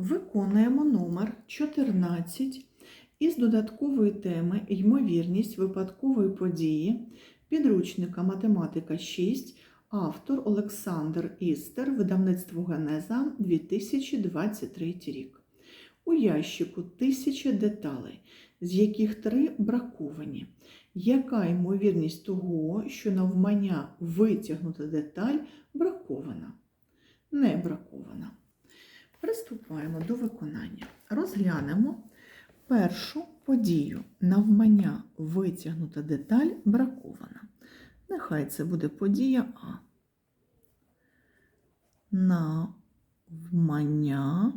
Виконуємо номер 14 із додаткової теми Ймовірність випадкової події підручника Математика 6, автор Олександр Істер, видавництво Генеза 2023 рік. У ящику 1000 деталей, з яких три браковані. Яка ймовірність того, що навмання витягнута деталь бракована? Не бракована. Приступаємо до виконання. Розглянемо першу подію. Навмання витягнута деталь бракована. Нехай це буде подія А. Навмання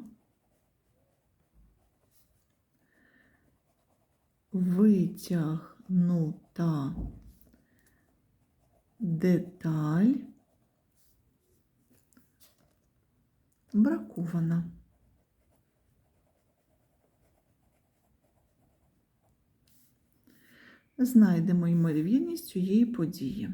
витягнута деталь бракована. Знайдемо ймовірність цієї події.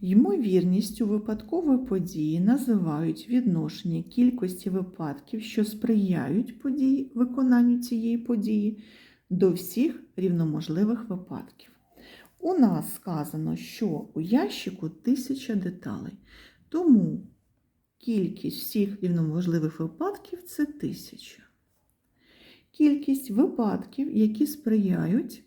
Ймовірністю випадкової події називають відношення кількості випадків, що сприяють події, виконанню цієї події, до всіх рівноможливих випадків. У нас сказано, що у ящику 1000 деталей, тому кількість всіх рівноможливих випадків це 1000. Кількість випадків, які сприяють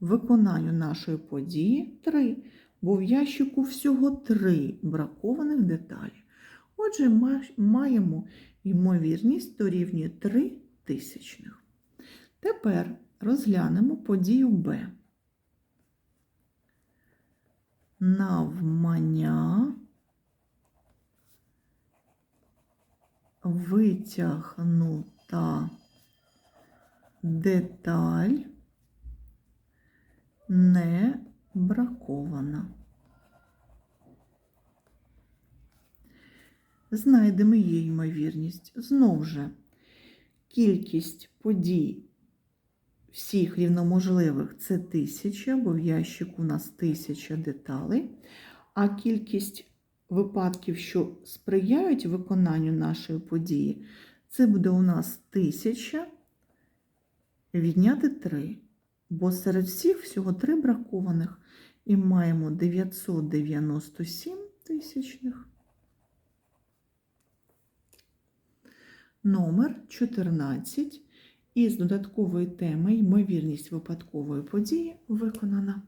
виконанню нашої події 3, бо в ящику всього 3 бракованих деталі. Отже, маємо ймовірність дорівнює 3 тисячних. Тепер розглянемо подію Б. Навмання витягнута деталь не бракована. Знайдемо її ймовірність. Знову же, кількість подій всіх рівноможливих це тисяча, бо в ящику у нас тисяча деталей, а кількість випадків, що сприяють виконанню нашої події, це буде у нас тисяча відняти 3, бо серед всіх всього 3 бракованих і маємо 997 тисячних. Номер 14 із додаткової теми ймовірність випадкової події виконана.